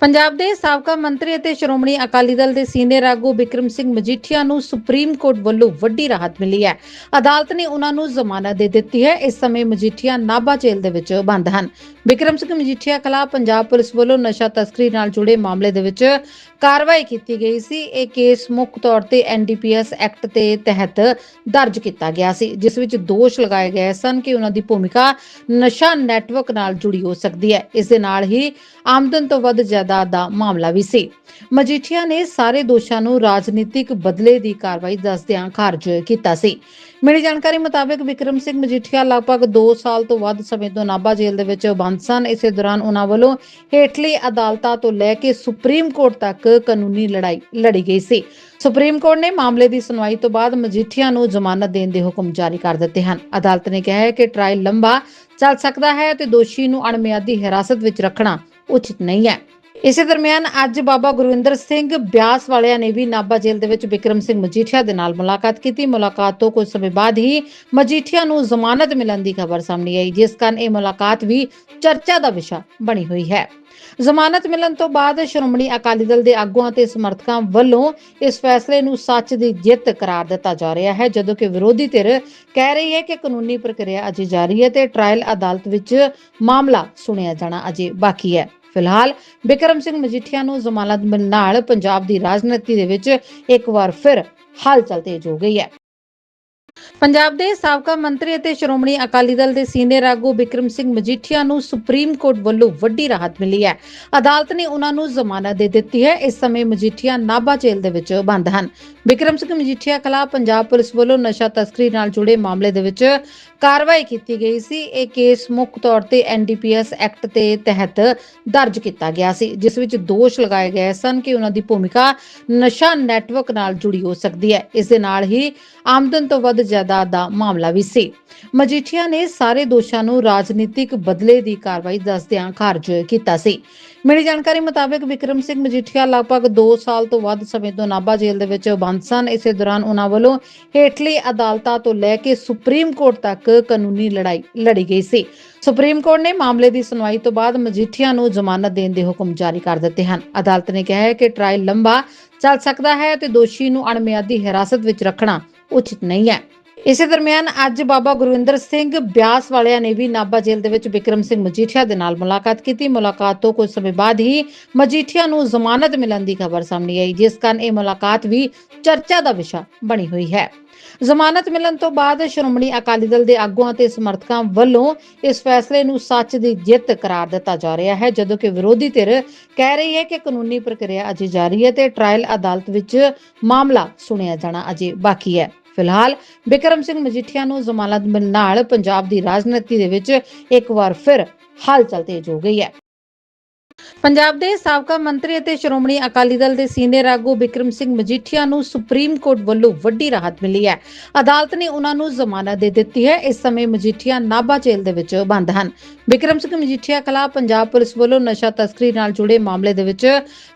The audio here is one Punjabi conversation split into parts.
ਪੰਜਾਬ ਦੇ ਸਾਬਕਾ ਮੰਤਰੀ ਅਤੇ ਸ਼੍ਰੋਮਣੀ ਅਕਾਲੀ ਦਲ ਦੇ ਸੀਨੀਅਰ ਆਗੂ ਬਿਕਰਮ ਸਿੰਘ ਮਜੀਠੀਆ ਨੂੰ ਸੁਪਰੀਮ ਕੋਰਟ ਵੱਲੋਂ ਵੱਡੀ ਰਾਹਤ ਮਿਲੀ ਹੈ। ਅਦਾਲਤ ਨੇ ਉਹਨਾਂ ਨੂੰ ਜ਼ਮਾਨਤ ਦੇ ਦਿੱਤੀ ਹੈ। ਇਸ ਸਮੇਂ ਮਜੀਠੀਆ ਨਾਭਾ ਜੇਲ੍ਹ ਦੇ ਵਿੱਚ ਬੰਦ ਹਨ। ਬਿਕਰਮ ਸਿੰਘ ਮਜੀਠੀਆ ਖਿਲਾਫ ਪੰਜਾਬ ਪੁਲਿਸ ਵੱਲੋਂ ਨਸ਼ਾ ਤਸਕਰੀ ਨਾਲ ਜੁੜੇ ਮਾਮਲੇ ਦੇ ਵਿੱਚ ਕਾਰਵਾਈ ਕੀਤੀ ਗਈ ਸੀ। ਇਹ ਕੇਸ ਮੁੱਖ ਤੌਰ ਤੇ ਐਨਡੀਪੀਐਸ ਐਕਟ ਦੇ ਤਹਿਤ ਦਰਜ ਕੀਤਾ ਗਿਆ ਸੀ, ਜਿਸ ਵਿੱਚ ਦੋਸ਼ ਲਗਾਏ ਗਏ ਸਨ ਕਿ ਉਹਨਾਂ ਦੀ ਭੂਮਿਕਾ ਨਸ਼ਾ ਨੈਟਵਰਕ ਨਾਲ ਜੁੜੀ ਹੋ ਸਕਦੀ ਹੈ। ਇਸ ਦੇ ਨਾਲ ਹੀ ਆਮਦਨ ਤੋਂ ਵੱਧ ਜਾਇਦਾਦ ਦਾ ਮਾਮਲਾ ਵੀ ਸੀ। ਮਜੀਠੀਆ ਨੇ ਸਾਰੇ ਦੋਸ਼ਾਂ ਨੂੰ ਰਾਜਨੀਤਿਕ ਬਦਲੇ ਦੀ ਕਾਰਵਾਈ ਦੱਸਦਿਆਂ ਖਾਰਜ ਕੀਤਾ ਸੀ। ਮਿਲੀ ਜਾਣਕਾਰੀ ਮੁਤਾਬਕ ਵਿਕਰਮ ਸਿੰਘ ਮਜੀਠੀਆ ਲਗਭਗ 2 ਸਾਲ ਤੋਂ ਵੱਧ ਸਮੇਂ ਤੋਂ ਨਾਭਾ ਜੇਲ੍ਹ ਦੇ ਵਿੱਚ ਬੰਦ ਸਨ। ਇਸੇ ਦੌਰਾਨ ਉਹਨਾਂ ਵੱਲੋਂ ਹੇਠਲੀ ਅਦਾਲਤਾਂ ਤੋਂ ਲੈ ਕੇ ਸੁਪਰੀਮ ਕੋਰਟ ਤੱਕ ਕਾਨੂੰਨੀ ਲੜਾਈ ਲੜੀ ਗਈ ਸੀ। ਸੁਪਰੀਮ ਕੋਰਟ ਨੇ ਮਾਮਲੇ ਦੀ ਸੁਣਵਾਈ ਤੋਂ ਬਾਅਦ ਮਜੀਠੀਆ ਨੂੰ ਜ਼ਮਾਨਤ ਦੇਣ ਦੇ ਹੁਕਮ ਜਾਰੀ ਕਰ ਦਿੱਤੇ ਹਨ। ਅਦਾਲਤ ਨੇ ਕਿਹਾ ਹੈ ਕਿ ਟ੍ਰਾਇਲ ਲੰਬਾ ਚੱਲ ਸਕਦਾ ਹੈ ਤੇ ਦੋਸ਼ੀ ਨੂੰ ਅਣਮਿਆਦੀ ਹਿਰਾਸਤ ਵਿੱਚ ਰੱਖਣਾ ਉਚਿਤ ਨਹੀਂ ਹੈ। ਇਸੇ ਦਰਮਿਆਨ ਅੱਜ ਬਾਬਾ ਗੁਰਵਿੰਦਰ ਸਿੰਘ ਬਿਆਸ ਵਾਲਿਆਂ ਨੇ ਵੀ ਨਾਭਾ ਜੇਲ੍ਹ ਦੇ ਵਿੱਚ ਬਿਕਰਮ ਸਿੰਘ ਮਜੀਠੀਆ ਦੇ ਨਾਲ ਮੁਲਾਕਾਤ ਕੀਤੀ। ਮੁਲਾਕਾਤ ਤੋਂ ਕੁਝ ਸਮੇਂ ਬਾਅਦ ਹੀ ਮਜੀਠੀਆ ਨੂੰ ਜ਼ਮਾਨਤ ਮਿਲਣ ਦੀ ਖਬਰ ਸਾਹਮਣੇ ਆਈ, ਜਿਸ ਕਾਰਨ ਇਹ ਮੁਲਾਕਾਤ ਵੀ ਚਰਚਾ ਦਾ ਵਿਸ਼ਾ ਬਣੀ ਹੋਈ ਹੈ। ਜ਼ਮਾਨਤ ਮਿਲਣ ਤੋਂ ਬਾਅਦ ਸ਼੍ਰੋਮਣੀ ਅਕਾਲੀ ਦਲ ਦੇ ਆਗੂਆਂ ਤੇ ਸਮਰਥਕਾਂ ਵੱਲੋਂ ਇਸ ਫੈਸਲੇ ਨੂੰ ਸੱਚ ਦੀ ਜਿੱਤ ਕਰਾਰ ਦਿੱਤਾ ਜਾ ਰਿਹਾ ਹੈ, ਜਦੋਂ ਕਿ ਵਿਰੋਧੀ ਧਿਰ ਕਹਿ ਰਹੀ ਹੈ ਕਿ ਕਾਨੂੰਨੀ ਪ੍ਰਕਿਰਿਆ ਅਜੇ ਜਾਰੀ ਹੈ ਤੇ ਟ੍ਰਾਇਲ ਅਦਾਲਤ ਵਿੱਚ ਮਾਮਲਾ ਸੁਣਿਆ ਜਾਣਾ ਅਜੇ ਬਾਕੀ ਹੈ। ਫਿਲਹਾਲ ਬਿਕਰਮ ਸਿੰਘ ਮਜੀਠੀਆ ਨੂੰ ਜ਼ਮਾਨਤ ਮਿਲਣ ਨਾਲ ਪੰਜਾਬ ਦੀ ਰਾਜਨੀਤੀ ਦੇ ਵਿੱਚ ਇੱਕ ਵਾਰ ਫਿਰ ਹਲਚਲ ਤੇਜ਼ ਹੋ ਗਈ ਹੈ। ਪੰਜਾਬ ਦੇ ਸਾਬਕਾ ਮੰਤਰੀ ਅਤੇ ਸ਼੍ਰੋਮਣੀ ਅਕਾਲੀ ਦਲ ਦੇ ਸੀਨੀਅਰ ਆਗੂ ਬਿਕਰਮ ਸਿੰਘ ਮਜੀਠੀਆ ਨੂੰ ਸੁਪਰੀਮ ਕੋਰਟ ਵੱਲੋਂ ਵੱਡੀ ਰਾਹਤ ਮਿਲੀ ਹੈ। ਅਦਾਲਤ ਨੇ ਉਹਨਾਂ ਨੂੰ ਜ਼ਮਾਨਤ ਦੇ ਦਿੱਤੀ ਹੈ। ਇਸ ਸਮੇਂ ਮਜੀਠੀਆ ਨਾਭਾ ਜੇਲ੍ਹ ਦੇ ਵਿੱਚ ਬੰਦ ਹਨ। ਬਿਕਰਮ ਸਿੰਘ ਮਜੀਠੀਆ ਖਿਲਾਫ ਪੰਜਾਬ ਪੁਲਿਸ ਵੱਲੋਂ ਨਸ਼ਾ ਤਸਕਰੀ ਨਾਲ ਜੁੜੇ ਮਾਮਲੇ ਦੇ ਵਿੱਚ ਕਾਰਵਾਈ ਕੀਤੀ ਗਈ ਸੀ। ਇਹ ਕੇਸ ਮੁੱਖ ਤੌਰ ਤੇ ਐਨਡੀਪੀਐਸ ਐਕਟ ਦੇ ਤਹਿਤ ਦਰਜ ਕੀਤਾ ਗਿਆ ਸੀ, ਜਿਸ ਵਿੱਚ ਦੋਸ਼ ਲਗਾਏ ਗਏ ਸਨ ਕਿ ਉਹਨਾਂ ਦੀ ਭੂਮਿਕਾ ਨਸ਼ਾ ਨੈਟਵਰਕ ਨਾਲ ਜੁੜੀ ਹੋ ਸਕਦੀ ਹੈ। ਇਸ ਦੇ ਨਾਲ ਹੀ ਆਮਦਨ ਤੋਂ ਵੱਧ ਜਾਇਦਾਦ ਦਾ ਮਾਮਲਾ ਵੀ ਸੀ। ਮਜੀਠੀਆ ਨੇ ਸਾਰੇ ਦੋਸ਼ਾਂ ਨੂੰ ਰਾਜਨੀਤਿਕ ਬਦਲੇ ਦੀ ਕਾਰਵਾਈ ਦੱਸਦਿਆਂ ਖਾਰਜ ਕੀਤਾ ਸੀ। ਮਿਲੀ ਜਾਣਕਾਰੀ ਮੁਤਾਬਕ ਵਿਕਰਮ ਸਿੰਘ ਮਜੀਠੀਆ ਲਗਭਗ 2 ਸਾਲ ਤੋਂ ਵੱਧ ਸਮੇਂ ਤੋਂ ਨਾਭਾ ਜੇਲ੍ਹ ਦੇ ਵਿੱਚ ਬੰਦ ਸਨ। ਇਸੇ ਦੌਰਾਨ ਉਹਨਾਂ ਵੱਲੋਂ ਹੇਠਲੀ ਅਦਾਲਤਾਂ ਤੋਂ ਲੈ ਕੇ ਸੁਪਰੀਮ ਕੋਰਟ ਤੱਕ ਕਾਨੂੰਨੀ ਲੜਾਈ ਲੜੀ ਗਈ ਸੀ। ਸੁਪਰੀਮ ਕੋਰਟ ਨੇ ਮਾਮਲੇ ਦੀ ਸੁਣਵਾਈ ਤੋਂ ਬਾਅਦ ਮਜੀਠੀਆ ਨੂੰ ਜ਼ਮਾਨਤ ਦੇਣ ਦੇ ਹੁਕਮ ਜਾਰੀ ਕਰ ਦਿੱਤੇ ਹਨ। ਅਦਾਲਤ ਨੇ ਕਿਹਾ ਹੈ ਕਿ ਟ੍ਰਾਇਲ ਲੰਬਾ ਚੱਲ ਸਕਦਾ ਹੈ ਤੇ ਦੋਸ਼ੀ ਨੂੰ ਅਣਮਿਆਦੀ ਹਿਰਾਸਤ ਵਿੱਚ ਰੱਖਣਾ ਉਚਿਤ ਨਹੀਂ ਹੈ ਇਸੇ ਦਰਮਿਆਨ ਅੱਜ ਬਾਬਾ ਗੁਰਵਿੰਦਰ ਸਿੰਘ ਬਿਆਸ ਵਾਲਿਆਂ ਨੇ ਵੀ ਨਾਭਾ ਜੇਲ੍ਹ ਦੇ ਵਿੱਚ ਬਿਕਰਮ ਸਿੰਘ ਮਜੀਠੀਆ ਦੇ ਨਾਲ ਮੁਲਾਕਾਤ ਕੀਤੀ। ਮੁਲਾਕਾਤ ਤੋਂ ਕੁਝ ਸਮੇਂ ਬਾਅਦ ਹੀ ਮਜੀਠੀਆ ਨੂੰ ਜ਼ਮਾਨਤ ਮਿਲਣ ਦੀ ਖਬਰ ਸਾਹਮਣੇ ਆਈ, ਜਿਸ ਕਾਰਨ ਇਹ ਮੁਲਾਕਾਤ ਵੀ ਚਰਚਾ ਦਾ ਵਿਸ਼ਾ ਬਣੀ ਹੋਈ ਹੈ। ਜ਼ਮਾਨਤ ਮਿਲਣ ਤੋਂ ਬਾਅਦ ਸ਼੍ਰੋਮਣੀ ਅਕਾਲੀ ਦਲ ਦੇ ਆਗੂਆਂ ਤੇ ਸਮਰਥਕਾਂ ਵੱਲੋਂ ਇਸ ਫੈਸਲੇ ਨੂੰ ਸੱਚ ਦੀ ਜਿੱਤ ਕਰਾਰ ਦਿੱਤਾ ਜਾ ਰਿਹਾ ਹੈ, ਜਦੋਂ ਕਿ ਵਿਰੋਧੀ ਧਿਰ ਕਹਿ ਰਹੀ ਹੈ ਕਿ ਕਾਨੂੰਨੀ ਪ੍ਰਕਿਰਿਆ ਅਜੇ ਜਾਰੀ ਹੈ ਤੇ ਟ੍ਰਾਇਲ ਅਦਾਲਤ ਵਿੱਚ ਮਾਮਲਾ ਸੁਣਿਆ ਜਾਣਾ ਅਜੇ ਬਾਕੀ ਹੈ। ਫਿਲਹਾਲ ਬਿਕਰਮ ਸਿੰਘ ਮਜੀਠੀਆ ਨੂੰ ਜ਼ਮਾਨਤ ਮਿਲਣ ਨਾਲ ਪੰਜਾਬ ਦੀ ਰਾਜਨੀਤੀ ਦੇ ਵਿੱਚ ਇੱਕ ਵਾਰ ਫਿਰ ਹਲਚਲ ਤੇਜ਼ ਹੋ ਗਈ ਹੈ। ਪੰਜਾਬ ਦੇ ਸਾਬਕਾ ਮੰਤਰੀ ਅਤੇ ਸ਼੍ਰੋਮਣੀ ਅਕਾਲੀ ਦਲ ਦੇ ਸੀਨੀਅਰ ਆਗੂ ਬਿਕਰਮ ਸਿੰਘ ਮਜੀਠੀਆ ਨੂੰ ਸੁਪਰੀਮ ਕੋਰਟ ਵੱਲੋਂ ਵੱਡੀ ਰਾਹਤ ਮਿਲੀ ਹੈ। ਅਦਾਲਤ ਨੇ ਉਹਨਾਂ ਨੂੰ ਜ਼ਮਾਨਤ ਦੇ ਦਿੱਤੀ ਹੈ। ਇਸ ਸਮੇਂ ਮਜੀਠੀਆ ਨਾਭਾ ਜੇਲ੍ਹ ਦੇ ਵਿੱਚ ਬੰਦ ਹਨ। ਬਿਕਰਮ ਸਿੰਘ ਮਜੀਠੀਆ ਖਿਲਾਫ ਪੰਜਾਬ ਪੁਲਿਸ ਵੱਲੋਂ ਨਸ਼ਾ ਤਸਕਰੀ ਨਾਲ ਜੁੜੇ ਮਾਮਲੇ ਦੇ ਵਿੱਚ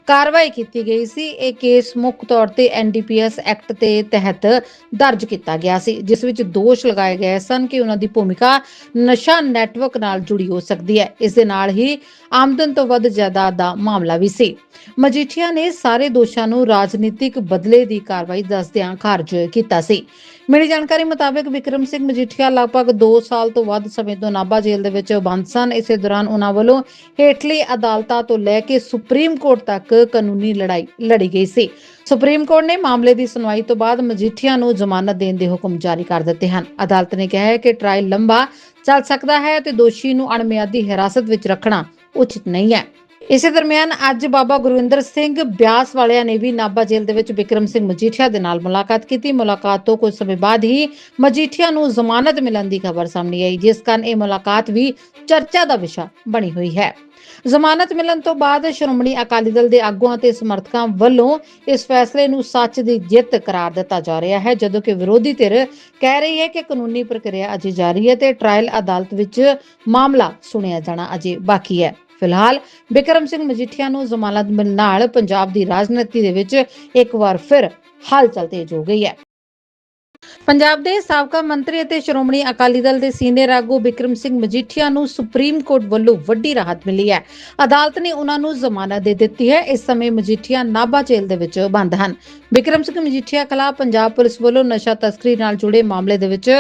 ਕਾਰਵਾਈ ਕੀਤੀ ਗਈ ਸੀ। ਇਹ ਕੇਸ ਮੁੱਖ ਤੌਰ ਤੇ ਐਨਡੀਪੀਐਸ ਐਕਟ ਦੇ ਤਹਿਤ ਦਰਜ ਕੀਤਾ ਗਿਆ ਸੀ, ਜਿਸ ਵਿੱਚ ਦੋਸ਼ ਲਗਾਏ ਗਏ ਸਨ ਕਿ ਉਹਨਾਂ ਦੀ ਭੂਮਿਕਾ ਨਸ਼ਾ ਨੈਟਵਰਕ ਨਾਲ ਜੁੜੀ ਹੋ ਸਕਦੀ ਹੈ। ਇਸ ਦੇ ਨਾਲ ਹੀ ਆਮਦਨ ਤੋਂ ਵੱਧ ਜਾਇਦਾਦ ਦਾ ਮਾਮਲਾ ਵੀ ਸੀ। ਮਜੀਠੀਆ ਨੇ ਸਾਰੇ ਦੋਸ਼ਾਂ ਨੂੰ ਰਾਜਨੀਤਿਕ ਬਦਲੇ ਦੀ ਕਾਰਵਾਈ ਦੱਸਦਿਆਂ ਖਾਰਜ ਕੀਤਾ ਸੀ। ਮਿਲੀ ਜਾਣਕਾਰੀ ਮੁਤਾਬਕ ਵਿਕਰਮ ਸਿੰਘ ਮਜੀਠੀਆ ਲਗਭਗ 2 ਸਾਲ ਤੋਂ ਵੱਧ ਸਮੇਂ ਤੋਂ ਨਾਭਾ ਜੇਲ੍ਹ ਦੇ ਵਿੱਚ ਬੰਦ ਸਨ। ਇਸੇ ਦੌਰਾਨ ਉਹਨਾਂ ਵੱਲੋਂ ਹੇਠਲੀ ਅਦਾਲਤਾਂ ਤੋਂ ਲੈ ਕੇ ਸੁਪਰੀਮ ਕੋਰਟ ਤੱਕ ਕਾਨੂੰਨੀ ਲੜਾਈ ਲੜੀ ਗਈ ਸੀ। ਸੁਪਰੀਮ ਕੋਰਟ ਨੇ ਮਾਮਲੇ ਦੀ ਸੁਣਵਾਈ ਤੋਂ ਬਾਅਦ ਮਜੀਠੀਆ ਨੂੰ ਜ਼ਮਾਨਤ ਦੇਣ ਦੇ ਹੁਕਮ ਜਾਰੀ ਕਰ ਦਿੱਤੇ ਹਨ। ਅਦਾਲਤ ਨੇ ਕਿਹਾ ਹੈ ਕਿ ਟ੍ਰਾਇਲ ਲੰਬਾ ਚੱਲ ਸਕਦਾ ਹੈ ਤੇ ਦੋਸ਼ੀ ਨੂੰ ਅਣਮਿਆਦੀ ਹਿਰਾਸਤ ਵਿੱਚ ਰੱਖਣਾ ਉਚਿਤ ਨਹੀਂ ਹੈ। ਇਸੇ ਦਰਮਿਆਨ ਅੱਜ ਬਾਬਾ ਗੁਰਵਿੰਦਰ ਸਿੰਘ ਬਿਆਸ ਵਾਲਿਆਂ ਨੇ ਵੀ ਨਾਭਾ ਜੇਲ੍ਹ ਦੇ ਵਿੱਚ ਬਿਕਰਮ ਸਿੰਘ ਮਜੀਠੀਆ ਦੇ ਨਾਲ ਮੁਲਾਕਾਤ ਕੀਤੀ। ਮੁਲਾਕਾਤ ਤੋਂ ਕੁਝ ਸਮੇਂ ਬਾਅਦ ਹੀ ਮਜੀਠੀਆ ਨੂੰ ਜ਼ਮਾਨਤ ਮਿਲਣ ਦੀ ਖਬਰ ਸਾਹਮਣੇ ਆਈ, ਜਿਸ ਕਾਰਨ ਇਹ ਮੁਲਾਕਾਤ ਵੀ ਚਰਚਾ ਦਾ ਵਿਸ਼ਾ ਬਣੀ ਹੋਈ ਹੈ। ਜ਼ਮਾਨਤ ਮਿਲਣ ਤੋਂ ਬਾਅਦ ਸ਼੍ਰੋਮਣੀ ਅਕਾਲੀ ਦਲ ਦੇ ਆਗੂਆਂ ਤੇ ਸਮਰਥਕਾਂ ਵੱਲੋਂ ਇਸ ਫੈਸਲੇ ਨੂੰ ਸੱਚ ਦੀ ਜਿੱਤ ਕਰਾਰ ਦਿੱਤਾ ਜਾ ਰਿਹਾ ਹੈ, ਜਦੋਂ ਕਿ ਵਿਰੋਧੀ ਧਿਰ ਕਹਿ ਰਹੀ ਹੈ ਕਿ ਕਾਨੂੰਨੀ ਪ੍ਰਕਿਰਿਆ ਅਜੇ ਜਾਰੀ ਹੈ ਤੇ ਟ੍ਰਾਇਲ ਅਦਾਲਤ ਵਿੱਚ ਮਾਮਲਾ ਸੁਣਿਆ ਜਾਣਾ ਅਜੇ ਬਾਕੀ ਹੈ। ਫਿਲਹਾਲ ਬਿਕਰਮ ਸਿੰਘ ਮਜੀਠੀਆ ਨੂੰ ਜ਼ਮਾਨਤ ਮਿਲਣ ਨਾਲ ਪੰਜਾਬ ਦੀ ਰਾਜਨੀਤੀ ਦੇ ਵਿੱਚ ਇੱਕ ਵਾਰ ਫਿਰ ਹਲਚਲ ਤੇਜ਼ ਹੋ ਗਈ ਹੈ। ਪੰਜਾਬ ਦੇ ਸਾਬਕਾ ਮੰਤਰੀ ਅਤੇ ਸ਼੍ਰੋਮਣੀ ਅਕਾਲੀ ਦਲ ਦੇ ਸੀਨੀਅਰ ਆਗੂ ਬਿਕਰਮ ਸਿੰਘ ਮਜੀਠੀਆ ਨੂੰ ਸੁਪਰੀਮ ਕੋਰਟ ਵੱਲੋਂ ਵੱਡੀ ਰਾਹਤ ਮਿਲੀ ਹੈ। ਅਦਾਲਤ ਨੇ ਉਹਨਾਂ ਨੂੰ ਜ਼ਮਾਨਤ ਦੇ ਦਿੱਤੀ ਹੈ। ਇਸ ਸਮੇਂ ਮਜੀਠੀਆ ਨਾਭਾ ਜੇਲ੍ਹ ਦੇ ਵਿੱਚ ਬੰਦ ਹਨ। ਬਿਕਰਮ ਸਿੰਘ ਮਜੀਠੀਆ ਖਿਲਾਫ ਪੰਜਾਬ ਪੁਲਿਸ ਵੱਲੋਂ ਨਸ਼ਾ ਤਸਕਰੀ ਨਾਲ ਜੁੜੇ ਮਾਮਲੇ ਦੇ ਵਿੱਚ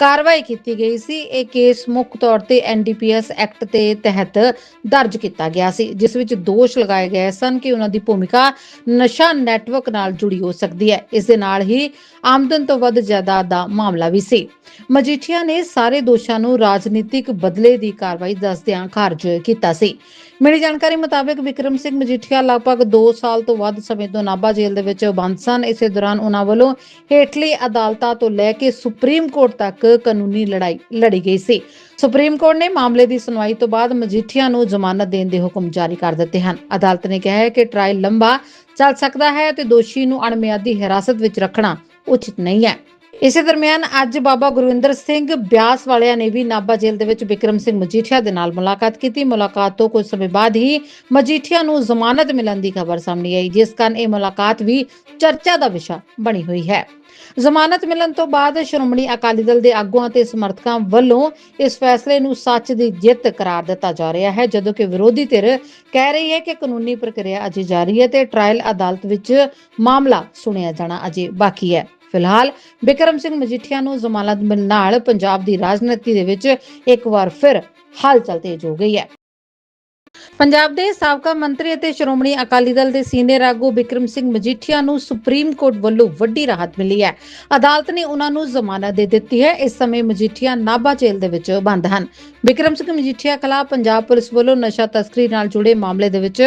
ਕਾਰਵਾਈ ਕੀਤੀ ਗਈ ਸੀ। ਇਹ ਕੇਸ ਮੁੱਖ ਤੌਰ ਤੇ ਐਨਡੀਪੀਐਸ ਐਕਟ ਦੇ ਤਹਿਤ ਦਰਜ ਕੀਤਾ ਗਿਆ ਸੀ, ਜਿਸ ਵਿੱਚ ਦੋਸ਼ ਲਗਾਏ ਗਏ ਸਨ ਕਿ ਉਹਨਾਂ ਦੀ ਭੂਮਿਕਾ ਨਸ਼ਾ ਨੈਟਵਰਕ ਨਾਲ ਜੁੜੀ ਹੋ ਸਕਦੀ ਹੈ। ਇਸ ਦੇ ਨਾਲ ਹੀ ਆਮਦਨ ਤੋਂ ਵੱਧ ਜਾਇਦਾਦ ਦਾ ਮਾਮਲਾ ਵੀ ਸੀ। ਮਜੀਠੀਆ ਨੇ ਸਾਰੇ ਦੋਸ਼ਾਂ ਨੂੰ ਰਾਜਨੀਤਿਕ ਬਦਲੇ ਦੀ ਕਾਰਵਾਈ ਦੱਸਦਿਆਂ ਖਾਰਜ ਕੀਤਾ ਸੀ। ਮਿਲੀ ਜਾਣਕਾਰੀ ਮੁਤਾਬਕ ਵਿਕਰਮ ਸਿੰਘ ਮਜੀਠੀਆ ਲਗਭਗ 2 ਸਾਲ ਤੋਂ ਵੱਧ ਸਮੇਂ ਤੋਂ ਨਾਭਾ ਜੇਲ੍ਹ ਦੇ ਵਿੱਚ ਬੰਦ ਸਨ। ਇਸੇ ਦੌਰਾਨ ਉਹਨਾਂ ਵੱਲੋਂ ਹੇਠਲੀ ਅਦਾਲਤਾਂ ਤੋਂ ਲੈ ਕੇ ਸੁਪਰੀਮ ਕੋਰਟ ਤੱਕ ਕਾਨੂੰਨੀ ਲੜਾਈ ਲੜੀ ਗਈ ਸੀ। ਸੁਪਰੀਮ ਕੋਰਟ ਨੇ ਮਾਮਲੇ ਦੀ ਸੁਣਵਾਈ ਤੋਂ ਬਾਅਦ ਮਜੀਠੀਆ ਨੂੰ ਜ਼ਮਾਨਤ ਦੇਣ ਦੇ ਹੁਕਮ ਜਾਰੀ ਕਰ ਦਿੱਤੇ ਹਨ। ਅਦਾਲਤ ਨੇ ਕਿਹਾ ਹੈ ਕਿ ਟ੍ਰਾਇਲ ਲੰਬਾ ਚੱਲ ਸਕਦਾ ਹੈ ਤੇ ਦੋਸ਼ੀ ਨੂੰ ਅਣਮਿਆਦੀ ਹਿਰਾਸਤ ਵਿੱਚ ਰੱਖਣਾ ਉਚਿਤ ਨਹੀਂ ਹੈ। ਇਸੇ ਦਰਮਿਆਨ ਅੱਜ ਬਾਬਾ ਗੁਰਵਿੰਦਰ ਸਿੰਘ ਬਿਆਸ ਵਾਲਿਆਂ ਨੇ ਵੀ ਨਾਭਾ ਜੇਲ੍ਹ ਦੇ ਵਿੱਚ ਬਿਕਰਮ ਸਿੰਘ ਮਜੀਠੀਆ ਦੇ ਨਾਲ ਮੁਲਾਕਾਤ ਕੀਤੀ। ਮੁਲਾਕਾਤ ਤੋਂ ਕੁਝ ਸਮੇਂ ਬਾਅਦ ਹੀ ਮਜੀਠੀਆ ਨੂੰ ਜ਼ਮਾਨਤ ਮਿਲਣ ਦੀ ਖਬਰ ਸਾਹਮਣੇ ਆਈ, ਜਿਸ ਕਾਰਨ ਇਹ ਮੁਲਾਕਾਤ ਵੀ ਚਰਚਾ ਦਾ ਵਿਸ਼ਾ ਬਣੀ ਹੋਈ ਹੈ। ਜ਼ਮਾਨਤ ਮਿਲਣ ਤੋਂ ਬਾਅਦ ਸ਼੍ਰੋਮਣੀ ਅਕਾਲੀ ਦਲ ਦੇ ਆਗੂਆਂ ਤੇ ਸਮਰਥਕਾਂ ਵੱਲੋਂ ਇਸ ਫੈਸਲੇ ਨੂੰ ਸੱਚ ਦੀ ਜਿੱਤ ਕਰਾਰ ਦਿੱਤਾ ਜਾ ਰਿਹਾ ਹੈ, ਜਦੋਂ ਕਿ ਵਿਰੋਧੀ ਧਿਰ ਕਹਿ ਰਹੀ ਹੈ ਕਿ ਕਾਨੂੰਨੀ ਪ੍ਰਕਿਰਿਆ ਅਜੇ ਜਾਰੀ ਹੈ ਤੇ ਟ੍ਰਾਇਲ ਅਦਾਲਤ ਵਿੱਚ ਮਾਮਲਾ ਸੁਣਿਆ ਜਾਣਾ ਅਜੇ ਬਾਕੀ ਹੈ। ਫਿਲਹਾਲ ਬਿਕਰਮ ਸਿੰਘ ਮਜੀਠੀਆ ਨੂੰ ਜ਼ਮਾਨਤ ਮਿਲਣ ਨਾਲ ਪੰਜਾਬ ਦੀ ਰਾਜਨੀਤੀ ਦੇ ਵਿੱਚ ਇੱਕ ਵਾਰ ਫਿਰ ਹਲਚਲ ਤੇਜ਼ ਹੋ ਗਈ ਹੈ। ਪੰਜਾਬ ਦੇ ਸਾਬਕਾ ਮੰਤਰੀ ਅਤੇ ਸ਼੍ਰੋਮਣੀ ਅਕਾਲੀ ਦਲ ਦੇ ਸੀਨੀਅਰ ਆਗੂ ਬਿਕਰਮ ਸਿੰਘ ਮਜੀਠੀਆ ਨੂੰ ਸੁਪਰੀਮ ਕੋਰਟ ਵੱਲੋਂ ਵੱਡੀ ਰਾਹਤ ਮਿਲੀ ਹੈ। ਅਦਾਲਤ ਨੇ ਉਹਨਾਂ ਨੂੰ ਜ਼ਮਾਨਤ ਦੇ ਦਿੱਤੀ ਹੈ। ਇਸ ਸਮੇਂ ਮਜੀਠੀਆ ਨਾਭਾ ਜੇਲ੍ਹ ਦੇ ਵਿੱਚ ਬੰਦ ਹਨ। ਬਿਕਰਮ ਸਿੰਘ ਮਜੀਠੀਆ ਖਿਲਾਫ ਪੰਜਾਬ ਪੁਲਿਸ ਵੱਲੋਂ ਨਸ਼ਾ ਤਸਕਰੀ ਨਾਲ ਜੁੜੇ ਮਾਮਲੇ ਦੇ ਵਿੱਚ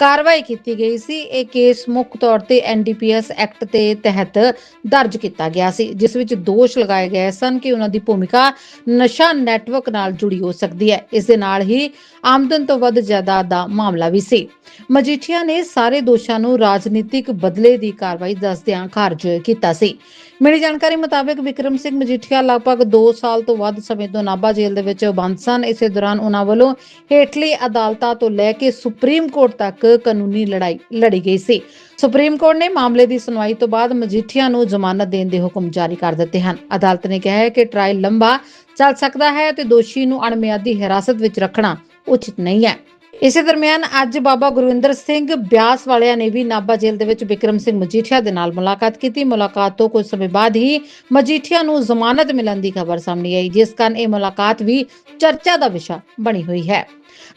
ਕਾਰਵਾਈ ਕੀਤੀ ਗਈ ਸੀ। ਇਹ ਕੇਸ ਮੁੱਖ ਤੌਰ ਤੇ ਐਨਡੀਪੀਐਸ ਐਕਟ ਦੇ ਤਹਿਤ ਦਰਜ ਕੀਤਾ ਗਿਆ ਸੀ, ਜਿਸ ਵਿੱਚ ਦੋਸ਼ ਲਗਾਏ ਗਏ ਸਨ ਕਿ ਉਹਨਾਂ ਦੀ ਭੂਮਿਕਾ ਨਸ਼ਾ ਨੈਟਵਰਕ ਨਾਲ ਜੁੜੀ ਹੋ ਸਕਦੀ ਹੈ। ਇਸ ਦੇ ਨਾਲ ਹੀ ਆਮਦਨ ਤੋਂ ਵੱਧ ਜਾਇਦਾਦ ਦਾ ਮਾਮਲਾ ਵੀ ਸੀ। ਮਜੀਠੀਆ ਨੇ ਸਾਰੇ ਦੋਸ਼ਾਂ ਨੂੰ ਰਾਜਨੀਤਿਕ ਬਦਲੇ ਦੀ ਕਾਰਵਾਈ ਦੱਸਦਿਆਂ ਖਾਰਜ ਕੀਤਾ ਸੀ। ਮਿਲੀ ਜਾਣਕਾਰੀ ਮੁਤਾਬਕ ਵਿਕਰਮ ਸਿੰਘ ਮਜੀਠੀਆ ਲਗਭਗ 2 ਸਾਲ ਤੋਂ ਵੱਧ ਸਮੇਂ ਤੋਂ ਨਾਭਾ ਜੇਲ੍ਹ ਦੇ ਵਿੱਚ ਬੰਦ ਸਨ ਇਸੇ ਦੌਰਾਨ ਉਹਨਾਂ ਵੱਲੋਂ ਹੇਠਲੀ ਅਦਾਲਤਾਂ ਤੋਂ ਲੈ ਕੇ ਸੁਪਰੀਮ ਕੋਰਟ ਤੱਕ ਕਾਨੂੰਨੀ ਲੜਾਈ ਲੜੀ ਗਈ ਸੀ। ਸੁਪਰੀਮ ਕੋਰਟ ਨੇ ਮਾਮਲੇ ਦੀ ਸੁਣਵਾਈ ਤੋਂ ਬਾਅਦ ਮਜੀਠੀਆ ਨੂੰ ਜ਼ਮਾਨਤ ਦੇਣ ਦੇ ਹੁਕਮ ਜਾਰੀ ਕਰ ਦਿੱਤੇ ਹਨ। ਅਦਾਲਤ ਨੇ ਕਿਹਾ ਹੈ ਕਿ ਟ੍ਰਾਇਲ ਲੰਬਾ ਚੱਲ ਸਕਦਾ ਹੈ ਤੇ ਦੋਸ਼ੀ ਨੂੰ ਅਣਮਿਆਦੀ ਹਿਰਾਸਤ ਵਿੱਚ ਰੱਖਣਾ ਉਚਿਤ ਨਹੀਂ ਹੈ। ਇਸੇ ਦਰਮਿਆਨ ਅੱਜ ਬਾਬਾ ਗੁਰਵਿੰਦਰ ਸਿੰਘ ਬਿਆਸ ਵਾਲਿਆਂ ਨੇ ਵੀ ਨਾਭਾ ਜੇਲ੍ਹ ਦੇ ਵਿੱਚ ਬਿਕਰਮ ਸਿੰਘ ਮਜੀਠੀਆ ਦੇ ਨਾਲ ਮੁਲਾਕਾਤ ਕੀਤੀ। ਮੁਲਾਕਾਤ ਤੋਂ ਕੁਝ ਸਮੇਂ ਬਾਅਦ ਹੀ ਮਜੀਠੀਆ ਨੂੰ ਜ਼ਮਾਨਤ ਮਿਲਣ ਦੀ ਖਬਰ ਸਾਹਮਣੇ ਆਈ, ਜਿਸ ਕਾਰਨ ਇਹ ਮੁਲਾਕਾਤ ਵੀ ਚਰਚਾ ਦਾ ਵਿਸ਼ਾ ਬਣੀ ਹੋਈ ਹੈ।